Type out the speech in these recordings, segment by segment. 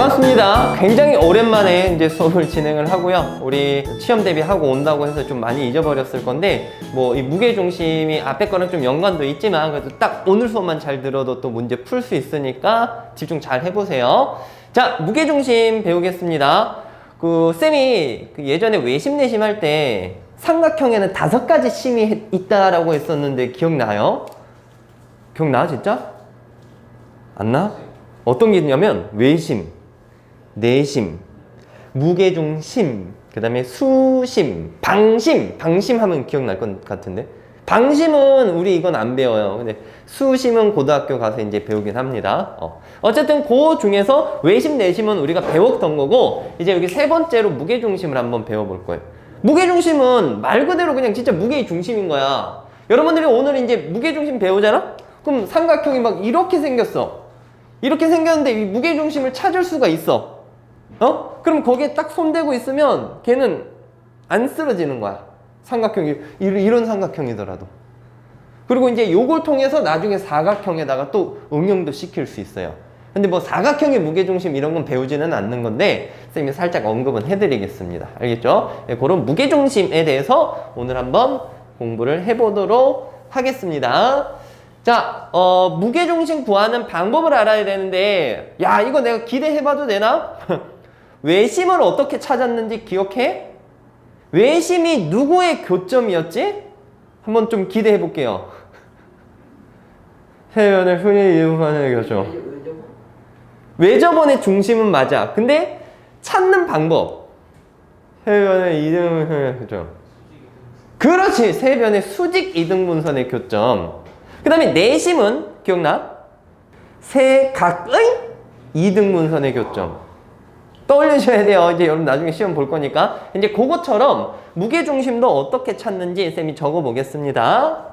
반갑습니다. 굉장히 오랜만에 이제 수업을 진행을 하고요. 우리 시험 대비하고 온다고 해서 좀 많이 잊어버렸을 건데, 뭐 이 무게 중심이 앞에 거랑 좀 연관도 있지만, 그래도 딱 오늘 수업만 잘 들어도 또 문제 풀 수 있으니까 집중 잘 해보세요. 자, 무게 중심 배우겠습니다. 그 쌤이 그 예전에 외심 내심 할 때 삼각형에는 다섯 가지 심이 했- 있다라고 했었는데 기억나요? 기억나 진짜? 안 나? 어떤 게 있냐면 외심, 내심, 무게중심, 그 다음에 수심, 방심, 방심 하면 기억날 것 같은데 방심은 우리 이건 안 배워요. 근데 수심은 고등학교 가서 이제 배우긴 합니다. 어. 어쨌든 그 중에서 외심, 내심은 우리가 배웠던 거고 이제 여기 세 번째로 무게중심을 한번 배워볼 거예요. 무게중심은 말 그대로 그냥 진짜 무게의 중심인 거야. 여러분들이 오늘 이제 무게중심 배우잖아? 그럼 삼각형이 막 이렇게 생겼어. 이렇게 생겼는데 이 무게중심을 찾을 수가 있어. 어? 그럼 거기에 딱 손대고 있으면 걔는 안 쓰러지는 거야. 삼각형이, 이- 이런 삼각형이더라도. 그리고 이제 요걸 통해서 나중에 사각형에다가 또 응용도 시킬 수 있어요. 근데 뭐 사각형의 무게중심 이런 건 배우지는 않는 건데, 선생님이 살짝 언급은 해드리겠습니다. 알겠죠? 네, 그런 무게중심에 대해서 오늘 한번 공부를 해보도록 하겠습니다. 자, 어, 무게중심 구하는 방법을 알아야 되는데, 야, 이거 내가 기대해봐도 되나? 외심을 어떻게 찾았는지 기억해? 외심이 누구의 교점이었지? 한번 좀 기대해 볼게요. 해변을 흔히 이용하는 교점. 외접원의 중심은 맞아. 근데 찾는 방법. 해변의 이등분선의 교점. 그렇지. 세변의 수직 이등분선의 교점. 그 다음에 내심은 기억나? 세 각의 이등분선의 교점. 떠올리셔야 돼요. 이제 여러분 나중에 시험 볼 거니까. 이제 그것처럼 무게중심도 어떻게 찾는지 쌤이 적어 보겠습니다.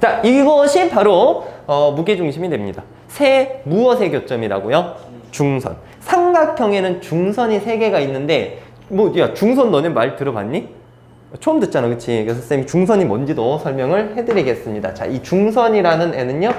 자, 이것이 바로 어, 무게중심이 됩니다. 세 무엇의 교점이라고요? 중선. 삼각형에는 중선이 세 개가 있는데, 뭐, 야, 중선 너네 말 들어봤니? 처음 듣잖아, 그치? 그래서 쌤이 중선이 뭔지도 설명을 해드리겠습니다. 자, 이 중선이라는 애는요,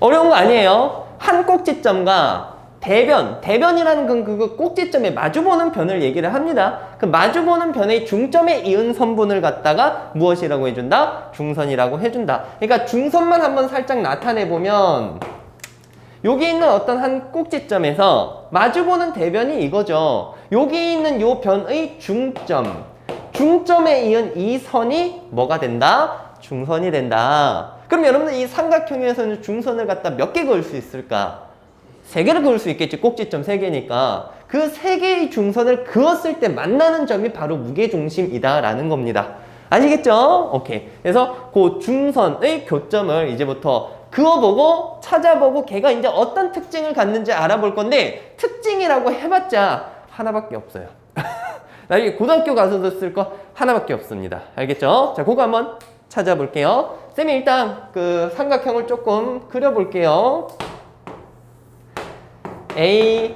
어려운 거 아니에요. 한 꼭지점과 대변, 대변이라는 건 그 꼭지점에 마주보는 변을 얘기를 합니다. 그 마주보는 변의 중점에 이은 선분을 갖다가 무엇이라고 해준다? 중선이라고 해준다. 그러니까 중선만 한번 살짝 나타내 보면 여기 있는 어떤 한 꼭지점에서 마주보는 대변이 이거죠. 여기 있는 요 변의 중점. 중점에 이은 이 선이 뭐가 된다? 중선이 된다. 그럼 여러분들 이 삼각형에서는 중선을 갖다 몇개 그을 수 있을까? 세 개를 그을 수 있겠지. 꼭지점 세 개니까. 그세 개의 중선을 그었을 때 만나는 점이 바로 무게중심이다라는 겁니다. 아시겠죠? 오케이. 그래서 그 중선의 교점을 이제부터 그어보고 찾아보고 걔가 이제 어떤 특징을 갖는지 알아볼 건데 특징이라고 해봤자 하나밖에 없어요. 나중에 고등학교 가서도 쓸 거 하나밖에 없습니다. 알겠죠? 자, 그거 한번 찾아볼게요. 쌤이 일단 그 삼각형을 조금 그려볼게요. A,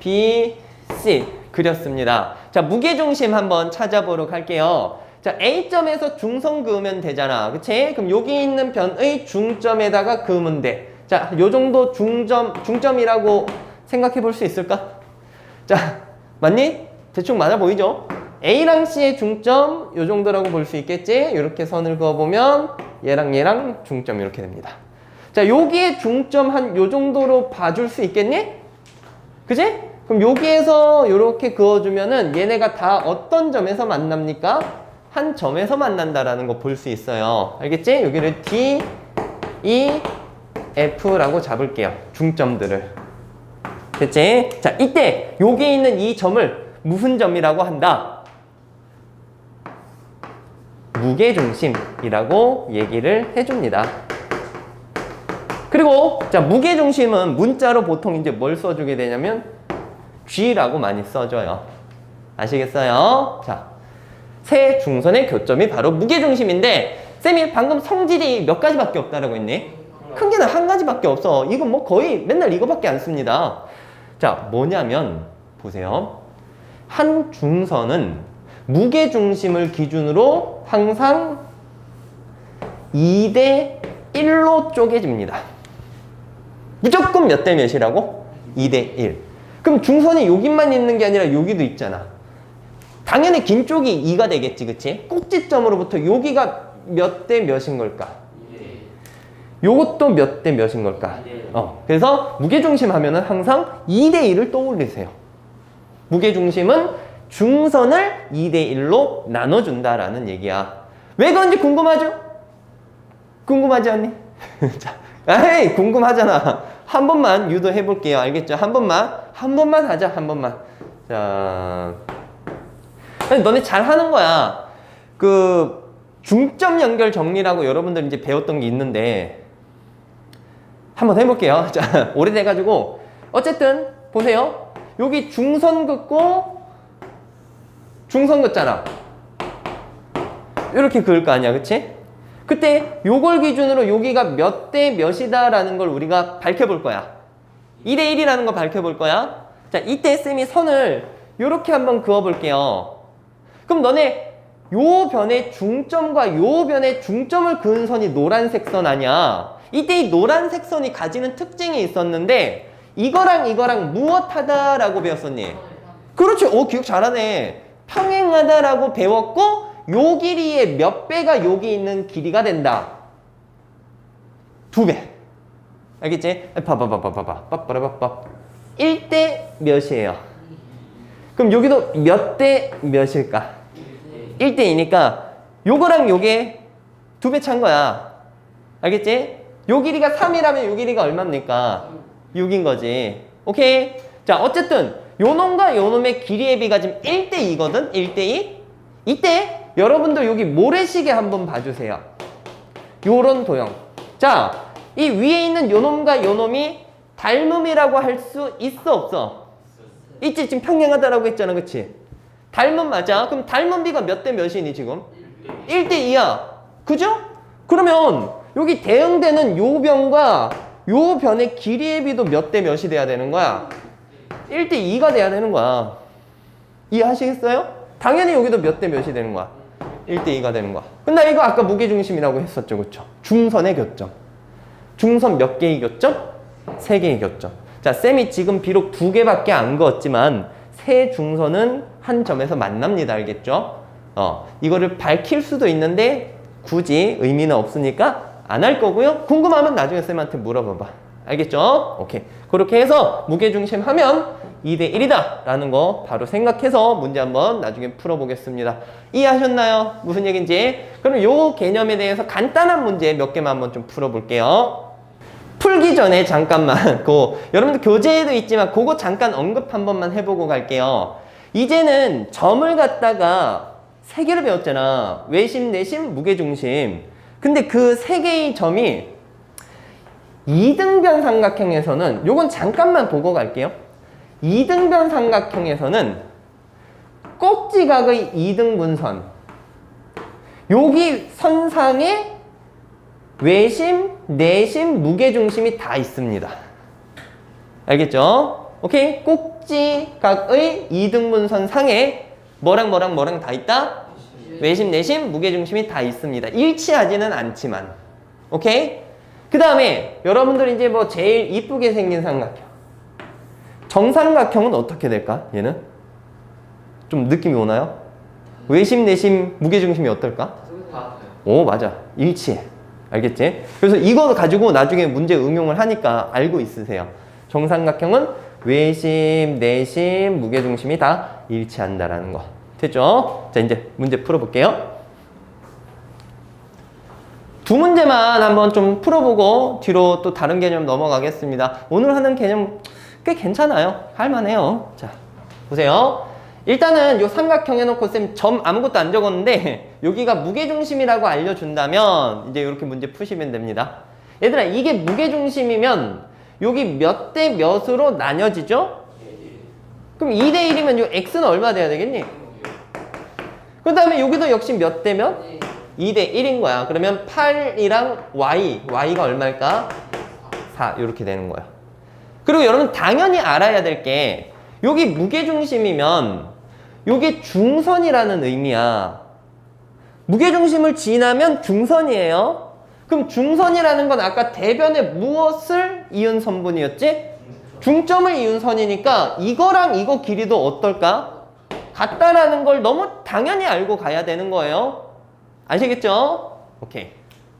B, C 그렸습니다. 자, 무게중심 한번 찾아보도록 할게요. 자, A점에서 중선 그으면 되잖아. 그치? 그럼 여기 있는 변의 중점에다가 그으면 돼. 자, 요 정도 중점, 중점이라고 생각해 볼 수 있을까? 자, 맞니? 대충 맞아 보이죠? A랑 C의 중점 요 정도라고 볼 수 있겠지? 이렇게 선을 그어보면 얘랑 얘랑 중점 이렇게 됩니다. 자, 여기에 중점 한 요 정도로 봐줄 수 있겠니? 그지? 그럼 여기에서 이렇게 그어주면은 얘네가 다 어떤 점에서 만납니까? 한 점에서 만난다라는 거 볼 수 있어요. 알겠지? 여기를 D, E, F라고 잡을게요. 중점들을. 됐지? 자, 이때 여기 있는 이 점을 무슨 점이라고 한다? 무게중심이라고 얘기를 해줍니다. 그리고 자 무게 중심은 문자로 보통 이제 뭘 써주게 되냐면 G라고 많이 써줘요. 아시겠어요? 자, 세 중선의 교점이 바로 무게 중심인데 쌤이 방금 성질이 몇 가지밖에 없다라고 했니? 큰 게는 한 가지밖에 없어. 이건 뭐 거의 맨날 이거밖에 안 씁니다. 자, 뭐냐면 보세요. 한 중선은 무게 중심을 기준으로 항상 2대 1로 쪼개집니다. 무조건 몇 대 몇이라고? 2대 1. 그럼 중선이 여기만 있는 게 아니라 여기도 있잖아. 당연히 긴 쪽이 2가 되겠지, 그치? 꼭지점으로부터 여기가 몇 대 몇인 걸까? 요것도 몇 대 몇인 걸까? 어, 그래서 무게중심 하면은 항상 2대 1을 떠올리세요. 무게중심은 중선을 2대 1로 나눠준다라는 얘기야. 왜 그런지 궁금하죠? 궁금하지 않니? 자, 에이, 궁금하잖아. 한 번만 유도해 볼게요. 알겠죠? 한 번만. 한 번만 하자, 한 번만. 자. 너네 잘 하는 거야. 그, 중점 연결 정리라고 여러분들 이제 배웠던 게 있는데, 한번 해볼게요. 자, 오래돼 가지고. 어쨌든, 보세요. 여기 중선 긋고, 중선 긋잖아. 이렇게 그을 거 아니야, 그치? 그때 요걸 기준으로 여기가 몇 대 몇이다라는 걸 우리가 밝혀볼 거야. 2대 1이라는 거 밝혀볼 거야. 자, 이때 쌤이 선을 요렇게 한번 그어볼게요. 그럼 너네 요 변의 중점과 요 변의 중점을 그은 선이 노란색 선 아니야. 이때 이 노란색 선이 가지는 특징이 있었는데 이거랑 이거랑 무엇하다라고 배웠었니? 그렇지. 오, 기억 잘하네. 평행하다라고 배웠고 요 길이의 몇 배가 여기 있는 길이가 된다. 두 배. 알겠지? 봐봐봐봐봐봐. 빠빠라빠빠. 1대 몇이에요? 그럼 여기도 몇 대 몇일까? 1대2니까 요거랑 요게 두 배 찬 거야. 알겠지? 요 길이가 3이라면 요 길이가 얼마입니까? 6인 거지. 오케이? 자, 어쨌든 요 놈과 요 놈의 길이의 비가 지금 1대2거든? 1대2? 이때 여러분들 여기 모래시계 한번 봐주세요. 요런 도형. 자, 이 위에 있는 요 놈과 요 놈이 닮음이라고 할 수 있어 없어? 있지 지금 평행하다라고 했잖아 그치? 닮음 맞아? 그럼 닮은 비가 몇 대 몇이니 지금? 1대 2야 그죠? 그러면 여기 대응되는 요 변과 요 변의 길이의 비도 몇 대 몇이 돼야 되는 거야? 1대 2가 돼야 되는 거야 이해하시겠어요? 당연히 여기도 몇 대 몇이 되는 거야? 1대 2가 되는 거야 근데 이거 아까 무게중심이라고 했었죠 그쵸? 중선의 교점 중선 몇 개의 교점? 세 개의 교점. 자, 쌤이 지금 비록 두 개밖에 안 그었지만 세 중선은 한 점에서 만납니다. 알겠죠? 어, 이거를 밝힐 수도 있는데 굳이 의미는 없으니까 안 할 거고요. 궁금하면 나중에 쌤한테 물어봐봐. 알겠죠? 오케이. 그렇게 해서 무게중심 하면 2대 1이다 라는 거 바로 생각해서 문제 한번 나중에 풀어보겠습니다. 이해하셨나요? 무슨 얘기인지? 그럼 요 개념에 대해서 간단한 문제 몇 개만 한번 좀 풀어볼게요. 풀기 전에 잠깐만 그 여러분들 교재에도 있지만 그거 잠깐 언급 한 번만 해보고 갈게요. 이제는 점을 갖다가 세 개를 배웠잖아. 외심, 내심, 무게중심. 근데 그 세 개의 점이 이등변 삼각형에서는 요건 잠깐만 보고 갈게요. 이등변 삼각형에서는 꼭지각의 이등분선 여기 선상에 외심, 내심, 무게중심이 다 있습니다. 알겠죠? 오케이? 꼭지각의 이등분선 상에 뭐랑 뭐랑 뭐랑 다 있다? 외심, 내심, 무게중심이 다 있습니다. 일치하지는 않지만. 오케이? 그 다음에 여러분들 이제 뭐 제일 이쁘게 생긴 삼각형. 정삼각형은 어떻게 될까? 얘는? 좀 느낌이 오나요? 외심, 내심, 무게중심이 어떨까? 오, 맞아. 일치해. 알겠지? 그래서 이거 가지고 나중에 문제 응용을 하니까 알고 있으세요. 정삼각형은 외심, 내심, 무게중심이 다 일치한다라는 거. 됐죠? 자, 이제 문제 풀어볼게요. 두 문제만 한번 좀 풀어보고 뒤로 또 다른 개념 넘어가겠습니다. 오늘 하는 개념 꽤 괜찮아요. 할만해요. 자, 보세요. 일단은 요 삼각형 해놓고 쌤 점 아무것도 안 적었는데 여기가 무게중심이라고 알려준다면 이제 이렇게 문제 푸시면 됩니다. 얘들아 이게 무게중심이면 여기 몇 대 몇으로 나뉘어지죠? 그럼 2 대 1이면 요 x는 얼마 돼야 되겠니? 그 다음에 여기도 역시 몇 대 몇? 2대 1인 거야. 그러면 8이랑 y, y가 얼마일까? 4 이렇게 되는 거야. 그리고 여러분 당연히 알아야 될 게 여기 무게중심이면 요게 중선이라는 의미야. 무게중심을 지나면 중선이에요. 그럼 중선이라는 건 아까 대변에 무엇을 이은 선분이었지? 중점을 이은 선이니까 이거랑 이거 길이도 어떨까? 같다라는 걸 너무 당연히 알고 가야 되는 거예요. 아시겠죠? 오케이.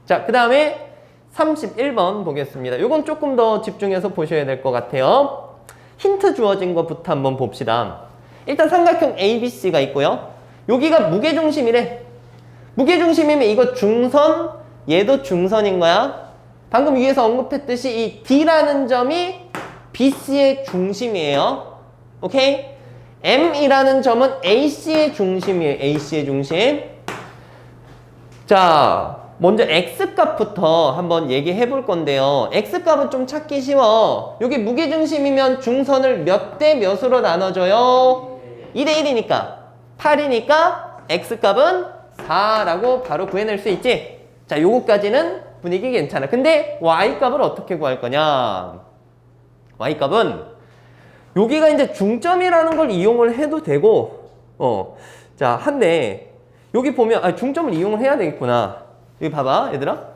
자, 그 다음에 31번 보겠습니다. 이건 조금 더 집중해서 보셔야 될 것 같아요. 힌트 주어진 것부터 한번 봅시다. 일단 삼각형 ABC가 있고요. 여기가 무게중심이래. 무게중심이면 이거 중선, 얘도 중선인 거야. 방금 위에서 언급했듯이 이 D라는 점이 BC의 중심이에요. 오케이? M이라는 점은 AC의 중심이에요. AC의 중심. 자, 먼저 X값부터 한번 얘기해 볼 건데요. X값은 좀 찾기 쉬워. 여기 무게중심이면 중선을 몇 대 몇으로 나눠줘요? 2대 1이니까. 8이니까 X값은 4라고 바로 구해낼 수 있지? 자, 요거까지는 분위기 괜찮아. 근데 Y값을 어떻게 구할 거냐? Y값은 여기가 이제 중점이라는 걸 이용을 해도 되고, 어, 자, 한데, 여기 보면, 아, 중점을 이용을 해야 되겠구나. 여기 봐봐, 얘들아.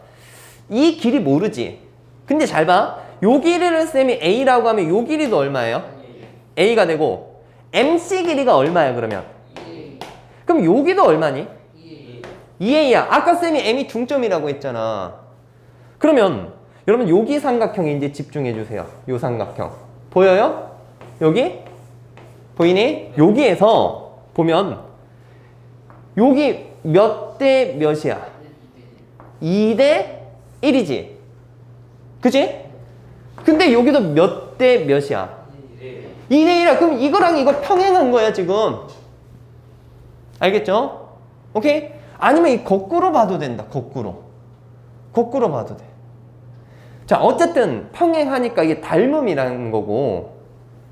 이 길이 모르지. 근데 잘 봐. 요 길이를 쌤이 A라고 하면 요 길이도 얼마예요? A가 되고, MC 길이가 얼마야, 그러면? 그럼 여기도 얼마니? 2A야. 아까 쌤이 M이 중점이라고 했잖아. 그러면, 여러분, 여기 삼각형에 이제 집중해 주세요. 요 삼각형. 보여요? 여기? 보이니? 여기에서 보면 여기 몇 대 몇이야? 2대 1이지? 그지? 근데 여기도 몇 대 몇이야? 2대 1이야. 그럼 이거랑 이거 평행한 거야, 지금. 알겠죠? 오케이? 아니면 이 거꾸로 봐도 된다, 거꾸로. 거꾸로 봐도 돼. 자, 어쨌든 평행하니까 이게 닮음이라는 거고,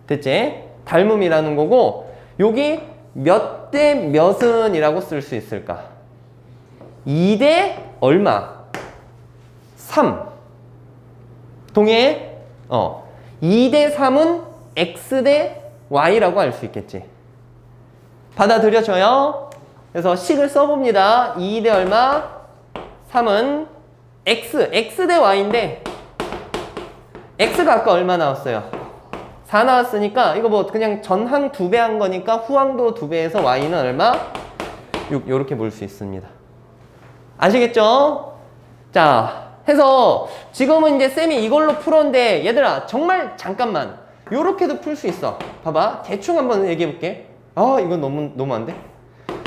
됐지? 닮음이라는 거고 여기 몇 대 몇은 이라고 쓸 수 있을까? 2 대 얼마? 3 동해? 어 2 대 3은 x 대 y라고 할수 있겠지 받아들여져요? 그래서 식을 써봅니다 2 대 얼마? 3은 x, x 대 y인데 x가 아까 얼마 나왔어요? 4 나왔으니까 이거 뭐 그냥 전항 두 배 한 거니까 후항도 두 배에서 y는 얼마? 6 요렇게 볼 수 있습니다. 아시겠죠? 자, 해서 지금은 이제 쌤이 이걸로 풀었는데 얘들아 정말 잠깐만 요렇게도 풀 수 있어. 봐봐. 대충 한번 얘기해 볼게. 아, 이거 너무 너무 안 돼.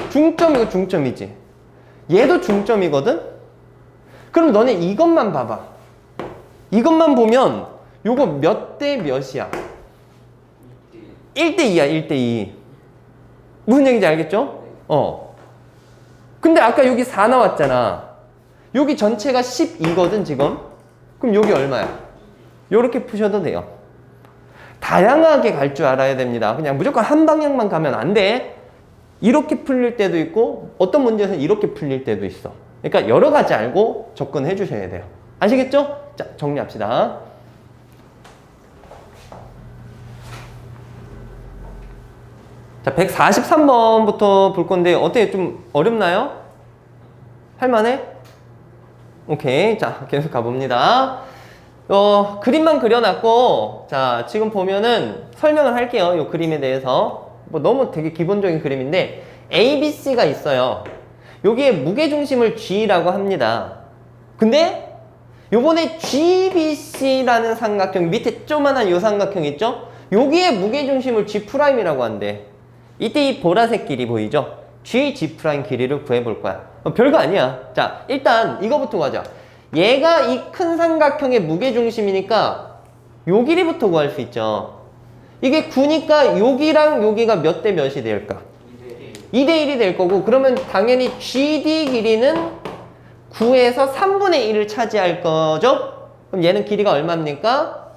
중점 이거 중점이지. 얘도 중점이거든. 그럼 너네 이것만 봐봐. 이것만 보면 요거 몇 대 몇이야? 1대2야, 1대2. 무슨 얘기인지 알겠죠? 어. 근데 아까 여기 4 나왔잖아. 여기 전체가 12거든, 지금. 그럼 여기 얼마야? 요렇게 푸셔도 돼요. 다양하게 갈 줄 알아야 됩니다. 그냥 무조건 한 방향만 가면 안 돼. 이렇게 풀릴 때도 있고, 어떤 문제에서는 이렇게 풀릴 때도 있어. 그러니까 여러 가지 알고 접근해 주셔야 돼요. 아시겠죠? 자, 정리합시다. 자, 143번부터 볼 건데 어떻게 좀 어렵나요? 할만해? 오케이. 자, 계속 가봅니다. 어, 그림만 그려놨고, 자, 지금 보면은 설명을 할게요. 이 그림에 대해서. 뭐 너무 되게 기본적인 그림인데, ABC가 있어요. 여기에 무게중심을 G라고 합니다. 근데, 요번에 GBC라는 삼각형, 밑에 조만한 요 삼각형 있죠? 여기에 무게중심을 G'이라고 한대. 이때 이 보라색 길이 보이죠? G, G' 길이를 구해볼 거야. 어, 별거 아니야. 자, 일단 이거부터 가자. 얘가 이 큰 삼각형의 무게중심이니까 요 길이부터 구할 수 있죠. 이게 9니까 여기랑 여기가 몇 대 몇이 될까? 2대 1이 될 거고 그러면 당연히 GD 길이는 9에서 3분의 1을 차지할 거죠? 그럼 얘는 길이가 얼마입니까?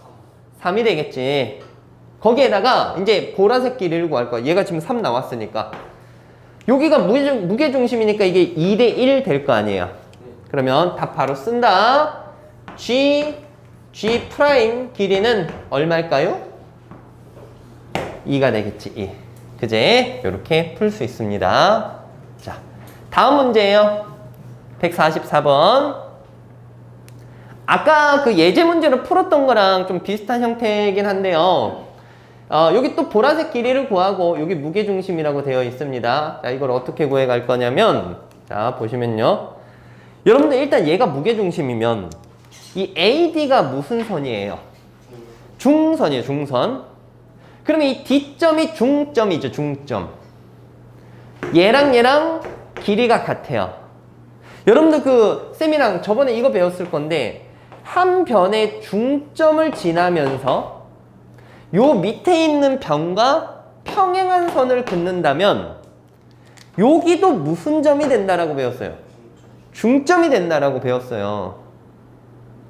3이 되겠지. 거기에다가 이제 보라색 길이를 구할 거야. 얘가 지금 3 나왔으니까. 여기가 무게중, 무게중심이니까 이게 2대 1 될 거 아니에요. 그러면 답 바로 쓴다. G, G 프라임 길이는 얼마일까요? 2가 되겠지, 2. 그제? 이렇게 풀 수 있습니다. 자, 다음 문제예요. 144번. 아까 그 예제 문제로 풀었던 거랑 좀 비슷한 형태이긴 한데요. 어, 여기 또 보라색 길이를 구하고 여기 무게중심이라고 되어 있습니다. 자, 이걸 어떻게 구해 갈 거냐면 자, 보시면요. 여러분들 일단 얘가 무게중심이면 이 AD가 무슨 선이에요? 중선이에요, 중선. 그러면 이 D점이 중점이죠, 중점. 얘랑 얘랑 길이가 같아요. 여러분들 그 쌤이랑 저번에 이거 배웠을 건데 한 변의 중점을 지나면서 요 밑에 있는 변과 평행한 선을 긋는다면 여기도 무슨 점이 된다라고 배웠어요? 중점이 된다라고 배웠어요.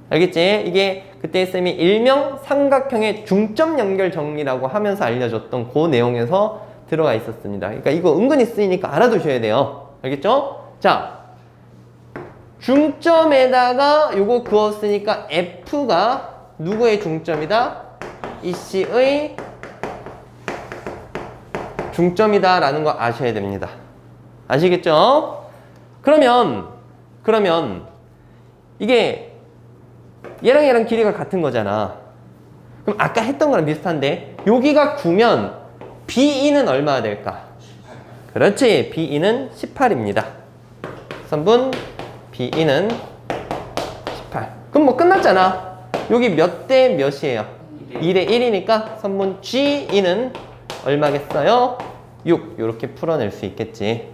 알겠지? 이게 그때 쌤이 일명 삼각형의 중점 연결 정리라고 하면서 알려줬던 그 내용에서 들어가 있었습니다. 그러니까 이거 은근히 쓰이니까 알아두셔야 돼요. 알겠죠? 자, 중점에다가 요거 그었으니까 F가 누구의 중점이다? 이 C의 중점이다 라는 거 아셔야 됩니다. 아시겠죠? 그러면 그러면 이게 얘랑 얘랑 길이가 같은 거잖아. 그럼 아까 했던 거랑 비슷한데 여기가 9면 B2는 얼마가 될까? 그렇지. B2는 18입니다. 3분 B2는 18. 그럼 뭐 끝났잖아. 여기 몇 대 몇이에요? 2대 1이니까 선분 G2는 얼마겠어요? 6. 이렇게 풀어낼 수 있겠지.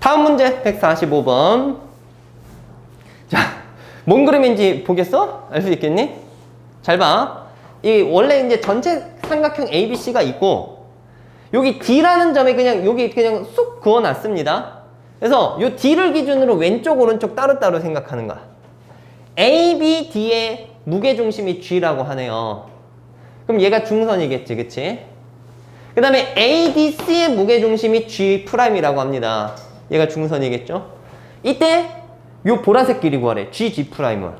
다음 문제 145번. 자, 뭔 그림인지 보겠어? 알 수 있겠니? 잘 봐. 이 원래 이제 전체 삼각형 ABC가 있고 여기 D라는 점에 그냥 여기 그냥 쑥 그어 놨습니다. 그래서 이 D를 기준으로 왼쪽 오른쪽 따로따로 생각하는 거야. A, B, D의 무게 중심이 G라고 하네요. 그럼 얘가 중선이겠지, 그치? 그 다음에 A, D, C의 무게 중심이 G 프라임이라고 합니다. 얘가 중선이겠죠? 이때 요 보라색 길이 구하래. G, G 프라임을.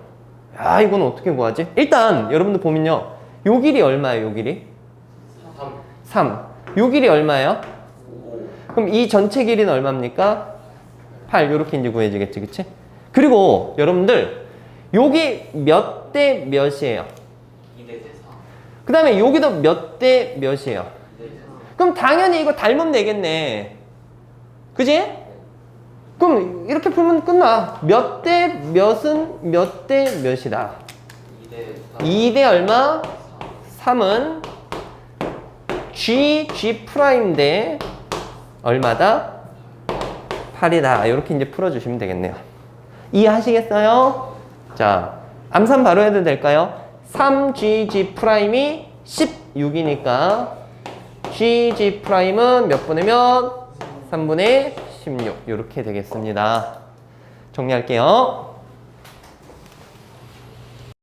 야, 이건 어떻게 구하지? 일단 여러분들 보면요. 요 길이 얼마예요, 요 길이? 3. 요 길이 얼마예요? 그럼 이 전체 길이는 얼마입니까? 8. 요렇게 이제 구해지겠지, 그치? 그리고 여러분들 여기 몇 대 몇이에요? 2대 4. 그 다음에 여기도 몇 대 몇이에요? 그럼 당연히 이거 닮으면 되겠네. 그지? 그럼 이렇게 풀면 끝나. 몇 대 몇은 몇 대 몇이다. 2대 4. 2대 얼마? 3은 G, G 프라임 대 얼마다? 8이다. 이렇게 이제 풀어주시면 되겠네요. 이해하시겠어요? 자, 암산 바로 해도 될까요? 3GG 프라임이 16이니까 GG 프라임은 몇 몇? 3분의 16. 이렇게 되겠습니다. 정리할게요.